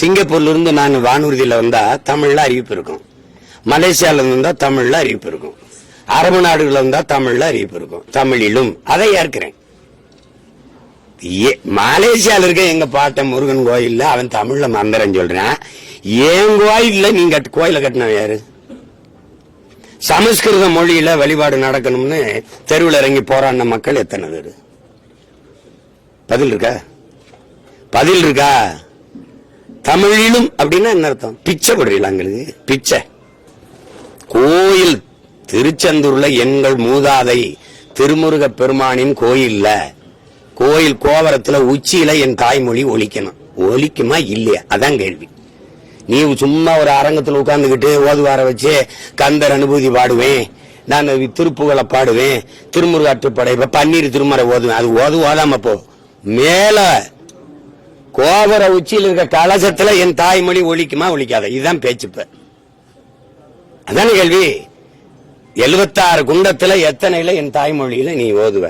சிங்கப்பூர்ல இருந்து நான் வானூர்தியில வந்தா தமிழ்ல அறிவிப்பு இருக்கும். மலேசியால இருந்து வந்தா தமிழ்ல அறிவிப்பு இருக்கும். அரபு நாடுகளில் வந்தா தமிழ்ல அறிவிப்பு இருக்கும். தமிழிலும் அதை ஏற்கிறேன். ஏ- மலேசியால இருக்க எங்க பாட்ட முருகன் கோயில்ல அவன் தமிழ்ல மந்திரம் சொல்றான். என் கோயில்ல நீங்க கட்டு- கோயில கட்டினவன் யாரு? சமஸ்கிருத மொழியில வழிபாடு நடக்கணும்னு தெருவில் இறங்கி போராடின மக்கள் எத்தனை பேர்? பதில் இருக்கா? பதில் இருக்கா? தமிழிலும் அப்படின்னா என்ன அர்த்தம்? பிச்சை போடுறீங்களா பிச்சை. கோயில் திருச்செந்தூர்ல எங்கள் மூதாதை திருமுருக பெருமானின் கோயில்ல கோயில் கோவரத்துல உச்சியில என் தாய்மொழி ஒழிக்கணும் ஒழிக்குமா இல்லையா? அதான் கேள்வி. நீ சும்மா ஒரு அரங்கத்துல உட்கார்ந்துகிட்டு ஓதுவார வச்சு கந்தர் அனுபூதி பாடுவேன் நான் திருப்புகளை பாடுவேன் திருமுருகாற்றுப்படை இப்ப பன்னீர் திருமறை ஓதுவேன். அது ஓது ஓதாம போ. மேல கோபுர உச்சியில் இருக்க கலசத்துல என் தாய்மொழி ஒழிக்குமா ஒழிக்காத? இதுதான் பேச்சுப்ப. அதான அதானே கேள்வி? எழுபத்தாறு குண்டத்துல எத்தனையில என் தாய்மொழியில நீ ஓதுவ?